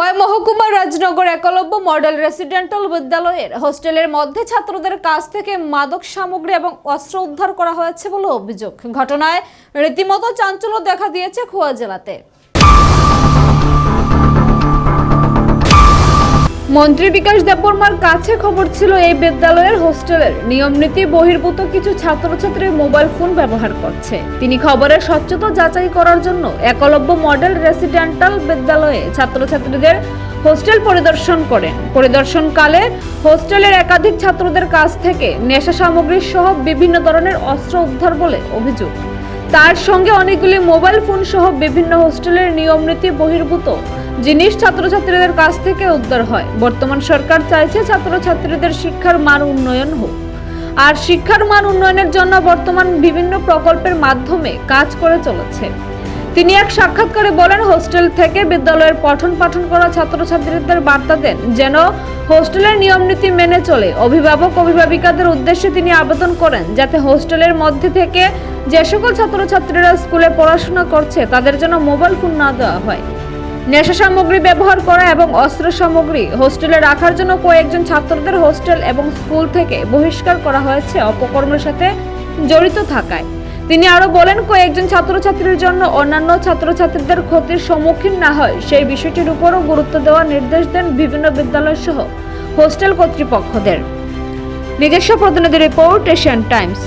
খোয়াই মহকুমার Rajnagar Eklavya model residential বিদ্যালয়ের হোস্টেলের মধ্যে ছাত্রদের কাছ থেকে মাদক সামগ্রী এবং অস্ত্র উদ্ধার করা হয়েছে বলে অভিযোগ। ঘটনায় রীতিমতো চাঞ্চল্য দেখা দিয়েছে খোয়া জেলাতে। মন্ত্রী বিকাশ দেববর্মার কাছে খবর ছিল এই বিদ্যালয়ের হোস্টেলের। নিয়ম নীতি বহির্ভূত কিছু ছাত্রছাত্রী মোবাইল ফোন ব্যবহার করছে। তিনি খবরের স্বচ্ছতা যাচাই করার জন্য একলব্য মডেল রেসিডেন্টাল বিদ্যালয়ে ছাত্রছাত্রীদের হোস্টেল পরিদর্শন করেন। পরিদর্শনকালে হোস্টেলের একাধিক ছাত্রদের কাছ থেকে নেশা সামগ্রী সহ বিভিন্ন ধরনের অস্ত্র উদ্ধার বলে অভিযোগ। তার সঙ্গে অনেকগুলি মোবাইল ফোন সহ বিভিন্ন হোস্টেলের নিয়ম নীতি বহির্ভূত জিনিস ছাত্রছাত্রীদের কাছ থেকে উদ্ধার হয়। বর্তমান সরকার চাইছে ছাত্রছাত্রীদের শিক্ষার মান উন্নয়ন হোক। আর শিক্ষার মান উন্নয়নের জন্য বর্তমান বিভিন্ন প্রকল্পের মাধ্যমে কাজ করে চলেছে। তিনি এক সাক্ষাৎকারে বলেন, হোস্টেল থেকে বিদ্যালয়ের পঠন পাঠন করা ছাত্রছাত্রীদের বার্তা দেন, যেন হোস্টেলের নিয়ম নীতি মেনে চলে। অভিভাবক, অভিভাবিকাদের উদ্দেশ্যে তিনি আবেদন করেন, যাতে হোস্টেলের মধ্যে থেকে যে সকল ছাত্রছাত্রীরা স্কুলে পড়াশোনা করছে, তাদের জন্য মোবাইল ফোন না দেওয়া হয়। নেশা সামগ্রী ব্যবহার করা এবং অস্ত্র সামগ্রী হোস্টেলে রাখার জন্য কয়েকজন ছাত্রদের হোস্টেল এবং স্কুল থেকে বহিষ্কার করা হয়েছে অপকর্মের সাথে জড়িত থাকায়। তিনি আরও বলেন, কয়েকজন ছাত্রছাত্রীর জন্য অন্যান্য ছাত্রছাত্রীদের ক্ষতির সম্মুখীন না হয়, সেই বিষয়টির উপরও গুরুত্ব দেওয়ার নির্দেশ দেন বিভিন্ন বিদ্যালয় সহ হোস্টেল কর্তৃপক্ষদের। নিজস্ব প্রতিনিধি রিপোর্ট এশিয়ান টাইমস।